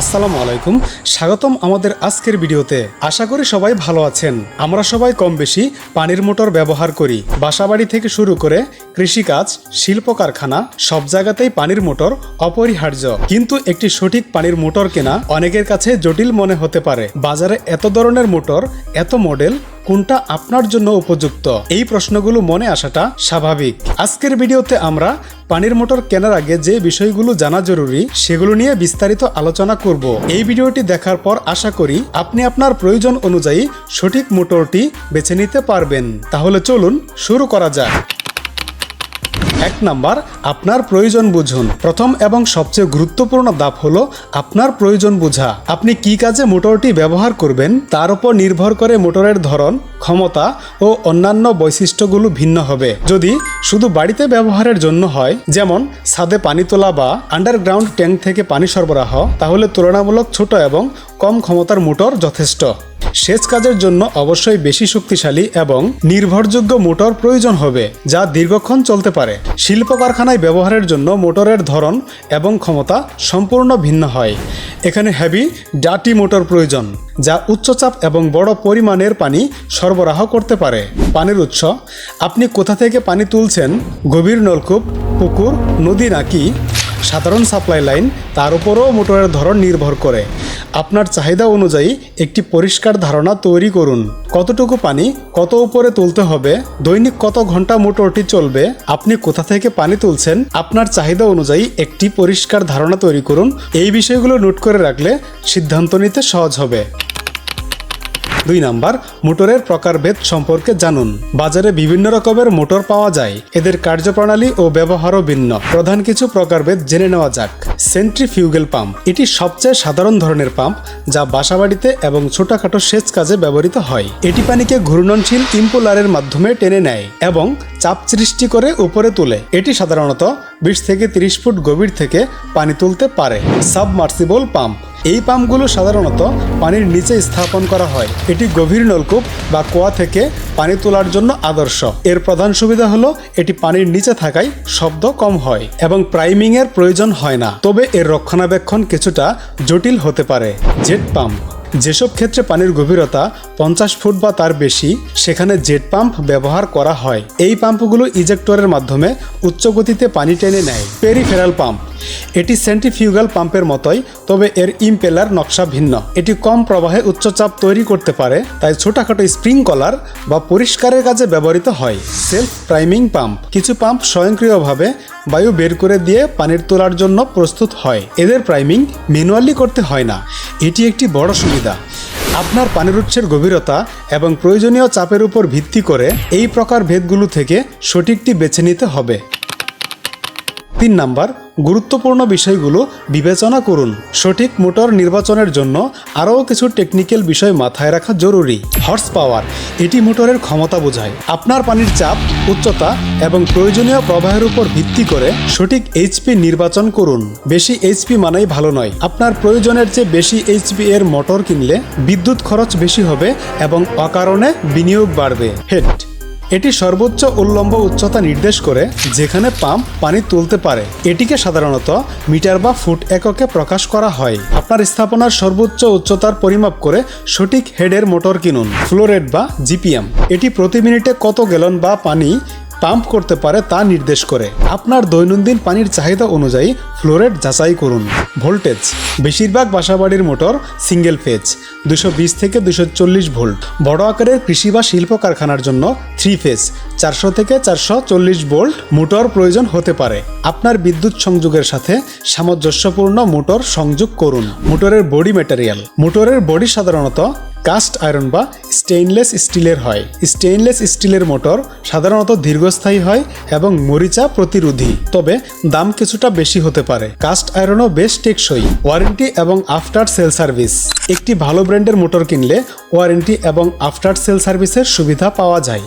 আসসালামু আলাইকুম। স্বাগতম আমাদের আজকের ভিডিওতে। আশা করি সবাই ভালো আছেন। আমরা সবাই কম বেশি পানির মোটর ব্যবহার করি। বাসাবাড়ি থেকে শুরু করে কৃষিকাজ শিল্প কারখানা সব জায়গাতেই পানির মোটর অপরিহার্য। কিন্তু একটি সঠিক পানির মোটর কেনা অনেকের কাছে জটিল মনে হতে পারে। বাজারে এত ধরনের মোটর, এত মডেল, কোনটা আপনার জন্য উপযুক্ত? এই প্রশ্নগুলো মনে আসাটা স্বাভাবিক। আজকের ভিডিওতে আমরা পানির মোটর কেনার আগে যে বিষয়গুলো জানা জরুরি, সেগুলো নিয়ে বিস্তারিত আলোচনা করব। এই ভিডিওটি দেখার পর আশা করি আপনি আপনার প্রয়োজন অনুযায়ী সঠিক মোটরটি বেছে নিতে পারবেন। তাহলে চলুন শুরু করা যাক। এক নাম্বার, আপনার প্রয়োজন বুঝুন। প্রথম এবং সবচেয়ে গুরুত্বপূর্ণ ধাপ হলো আপনার প্রয়োজন বোঝা। আপনি কি কাজে মোটরটি ব্যবহার করবেন তার উপর নির্ভর করে মোটরের ধরন, ক্ষমতা ও অন্যান্য বৈশিষ্ট্যগুলো ভিন্ন হবে। যদি শুধু বাড়িতে ব্যবহারের জন্য হয়, যেমন ছাদে পানি তোলা বা আন্ডারগ্রাউন্ড ট্যাঙ্ক থেকে পানি সরবরাহ, তাহলে তুলনামূলক ছোট এবং কম ক্ষমতার মোটর যথেষ্ট। সেচ কাজের জন্য অবশ্যই বেশি শক্তিশালী এবং নির্ভরযোগ্য মোটর প্রয়োজন হবে, যা দীর্ঘক্ষণ চলতে পারে। শিল্প কারখানায় ব্যবহারের জন্য মোটরের ধরন এবং ক্ষমতা সম্পূর্ণ ভিন্ন হয়। এখানে হেভি ডাটি মোটর প্রয়োজন, যা উচ্চচাপ এবং বড় পরিমাণের পানি সরবরাহ করতে পারে। পানির উৎস, আপনি কোথা থেকে পানি তুলছেন? গভীর নলকূপ, পুকুর, নদী নাকি সাধারণ সাপ্লাই লাইন তার উপরও মোটরের ধরন নির্ভর করে। আপনার চাহিদা অনুযায়ী একটি পরিষ্কার ধারণা তৈরি করুন। কতটুকু পানি কত উপরে তুলতে হবে? দৈনিক কত ঘণ্টা মোটরটি চলবে? আপনি কোথা থেকে পানি তুলছেন? আপনার চাহিদা অনুযায়ী একটি পরিষ্কার ধারণা তৈরি করুন। এই বিষয়গুলো নোট করে রাখলে সিদ্ধান্ত নিতে সহজ হবে। দুই নাম্বার, মোটরের প্রকারভেদ সম্পর্কে জানুন। বাজারে বিভিন্ন রকমের মোটর পাওয়া যায়। এদের কার্যপ্রণালী ও ব্যবহারও ভিন্ন। প্রধান কিছু প্রকারভেদ জেনে নেওয়া যাক। Centrifugal pump. এটি সবচেয়ে সাধারণ ধরনের পাম্প, যা বাসাবাড়িতে এবং ছোটখাটো সেচ কাজে ব্যবহৃত হয়। এটি পানিকে ঘূর্ণনশীল ইম্পোলারের মাধ্যমে টেনে নেয় এবং চাপ সৃষ্টি করে উপরে তুলে। এটি সাধারণত বিশ থেকে তিরিশ ফুট গভীর থেকে পানি তুলতে পারে। Submersible pump. এই পাম্পগুলো সাধারণত পানির নিচে স্থাপন করা হয়। এটি গভীর নলকূপ বা কুয়া থেকে পানি তোলার জন্য আদর্শ। এর প্রধান সুবিধা হলো, এটি পানির নিচে থাকায় শব্দ কম হয় এবং প্রাইমিং এর প্রয়োজন হয় না। তবে এর রক্ষণাবেক্ষণ কিছুটা জটিল হতে পারে। Jet pump. যেসব ক্ষেত্রে পানির গভীরতা পঞ্চাশ ফুট বা তার বেশি, সেখানে জেট পাম্প ব্যবহার করা হয়। এই পাম্পগুলো ইজেক্টরের মাধ্যমে উচ্চ গতিতে পানি টেনে নেয়। Peripheral pump. এটি সেন্ট্রিফিউগাল পাম্পের মতোই, তবে এর ইম্পেলার নকশা ভিন্ন। এটি কম প্রবাহে উচ্চচাপ তৈরি করতে পারে, তাই ছোটখাটো স্প্রিংকলার বা পরিষ্কারের কাজে ব্যবহৃত হয়। Self priming pump. কিছু পাম্প স্বয়ংক্রিয়ভাবে বায়ু বের করে দিয়ে পানির তোলার জন্য প্রস্তুত হয়। এদের প্রাইমিং ম্যানুয়ালি করতে হয় না। এটি একটি বড় সুবিধা। আপনার পানির উৎসের গভীরতা এবং প্রয়োজনীয় চাপের উপর ভিত্তি করে এই প্রকার ভেদগুলো থেকে সঠিকটি বেছে নিতে হবে। তিন নাম্বার গুরুত্বপূর্ণ বিষয়গুলো বিবেচনা করুন। সঠিক মোটর নির্বাচনের জন্য আরও কিছু টেকনিক্যাল বিষয় মাথায় রাখা জরুরি। হর্স পাওয়ার এটি মোটরের ক্ষমতা বোঝায়। আপনার পানির চাপ, উচ্চতা এবং প্রয়োজনীয় প্রবাহের উপর ভিত্তি করে সঠিক এইচপি নির্বাচন করুন। বেশি এইচপি মানেই ভালো নয়। আপনার প্রয়োজনের চেয়ে বেশি এইচপি এর মোটর কিনলে বিদ্যুৎ খরচ বেশি হবে এবং অকারণে বিনিয়োগ বাড়বে। হেড এটি সর্বোচ্চ উল্লম্ব উচ্চতা নির্দেশ করে যেখানে পাম্প পানি তুলতে পারে। এটিকে সাধারণত মিটার বা ফুট এককে প্রকাশ করা হয়। আপনার স্থাপনার সর্বোচ্চ উচ্চতার পরিমাপ করে সঠিক হেডের মোটর কিনুন, ফ্লোরেট বা জিপিএম। এটি প্রতি মিনিটে কত গ্যালন বা পানি পাম্প করতে পারে তা নির্দেশ করে। আপনার দৈনন্দিন পানির চাহিদা অনুযায়ী ফ্লোরেট যাচাই করুন। ভোল্টেজ, বেশিরভাগ বাসাবাড়ির মোটর, সিঙ্গেল ফেজ, দুশো বিশ থেকে দুশো চল্লিশ ভোল্ট। বড় আকারের কৃষি বা শিল্প কারখানার জন্য থ্রি ফেজ, চারশো থেকে চারশো চল্লিশ ভোল্ট মোটর প্রয়োজন হতে পারে। আপনার বিদ্যুৎ সংযোগের সাথে সামঞ্জস্যপূর্ণ মোটর সংযোগ করুন। মোটরের বডি ম্যাটেরিয়াল মোটরের বডি সাধারণত কাস্ট আয়রন বা স্টেইনলেস স্টিলের হয়। স্টেইনলেস স্টিলের মোটর সাধারণত দীর্ঘস্থায়ী হয় এবং মরিচা প্রতিরোধী, তবে দাম কিছুটা বেশি হতে পারে। কাস্ট আয়রনও বেশ টেকসই, ওয়ারেন্টি এবং আফটার সেল সার্ভিস। একটি ভালো ব্র্যান্ডের মোটর কিনলে ওয়ারেন্টি এবং আফটার সেল সার্ভিসের সুবিধা পাওয়া যায়।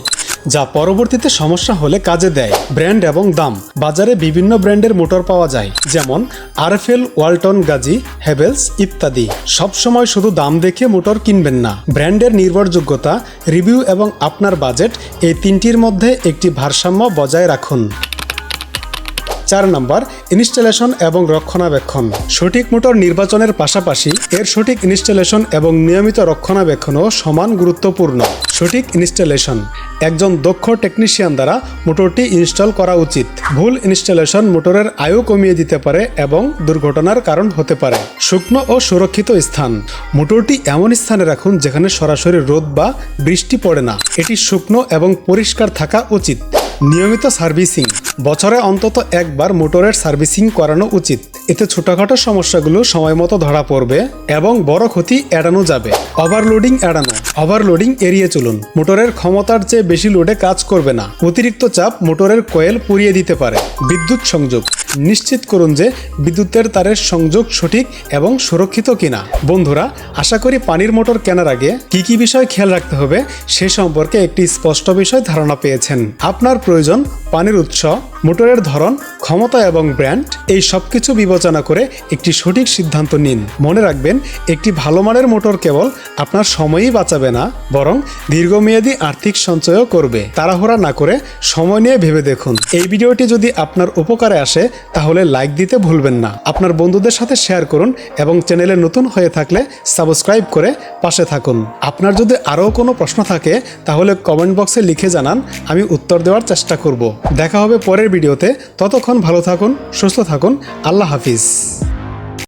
যা পরবর্তীতে সমস্যা হলে কাজে দেয়। ব্র্যান্ড এবং দাম। বাজারে বিভিন্ন ব্র্যান্ডের মোটর পাওয়া যায়, যেমন আরফেল ওয়ালটন, গাজি হেভেলস ইত্যাদি। সবসময় শুধু দাম দেখে মোটর কিনবেন না। ব্র্যান্ডের নির্ভরযোগ্যতা, রিভিউ এবং আপনার বাজেট এই তিনটির মধ্যে একটি ভারসাম্য বজায় রাখুন। চার নাম্বার, ইনস্টলেশন এবং রক্ষণাবেক্ষণ। সঠিক মোটর নির্বাচনের পাশাপাশি এর সঠিক ইনস্টলেশন এবং নিয়মিত রক্ষণাবেক্ষণও সমান গুরুত্বপূর্ণ। সঠিক ইনস্টলেশন। একজন দক্ষ টেকনিশিয়ান দ্বারা মোটরটি ইনস্টল করা উচিত। ভুল ইনস্টলেশন মোটরের আয়ু কমিয়ে দিতে পারে এবং দুর্ঘটনার কারণ হতে পারে। শুকনো ও সুরক্ষিত স্থান। মোটরটি এমন স্থানে রাখুন যেখানে সরাসরি রোদ বা বৃষ্টি পড়ে না। এটি শুকনো এবং পরিষ্কার থাকা উচিত। নিয়মিত সার্ভিসিং। বছরে অন্তত একবার মোটরের সার্ভিসিং করানো উচিত। এতে ছোটখাটো সমস্যাগুলো সময় মতো ধরা পড়বে এবং বড় ক্ষতি এড়ানো যাবে। ওভারলোডিং এড়ানো, ওভারলোডিং এড়িয়ে চলুন। মোটরের ক্ষমতার চেয়ে বেশি লোডে কাজ করবে না। অতিরিক্ত চাপ মোটরের কয়েল পুড়িয়ে দিতে পারে। বিদ্যুৎ সংযোগ, নিশ্চিত করুন যে বিদ্যুতের তারের সংযোগ সঠিক এবং সুরক্ষিত কিনা। বন্ধুরা, আশা করি পানির মোটর কেনার আগে কি কি বিষয় খেয়াল রাখতে হবে সে সম্পর্কে একটি স্পষ্ট বিষয় ধারণা পেয়েছেন। আপনার প্রয়োজন পানির উৎস মোটরের ধরন, ক্ষমতা এবং ব্র্যান্ড এই সব কিছু বিবেচনা করে একটি সঠিক সিদ্ধান্ত নিন। মনে রাখবেন, একটি ভালো মানের মোটর কেবল আপনার সময়ই বাঁচাবে না, বরং দীর্ঘমেয়াদী আর্থিক সঞ্চয়ও করবে। তাড়াহুড়া না করে সময় নিয়ে ভেবে দেখুন। এই ভিডিওটি যদি আপনার উপকারে আসে, তাহলে লাইক দিতে ভুলবেন না। আপনার বন্ধুদের সাথে শেয়ার করুন এবং চ্যানেলে নতুন হয়ে থাকলে সাবস্ক্রাইব করে পাশে থাকুন। আপনার যদি আরও কোনো প্রশ্ন থাকে, তাহলে কমেন্ট বক্সে লিখে জানান, আমি উত্তর দেওয়ার চেষ্টা করব। দেখা হবে পরের ভিডিওতে ততক্ষণ ভালো থাকুন সুস্থ থাকুন আল্লাহ হাফিজ।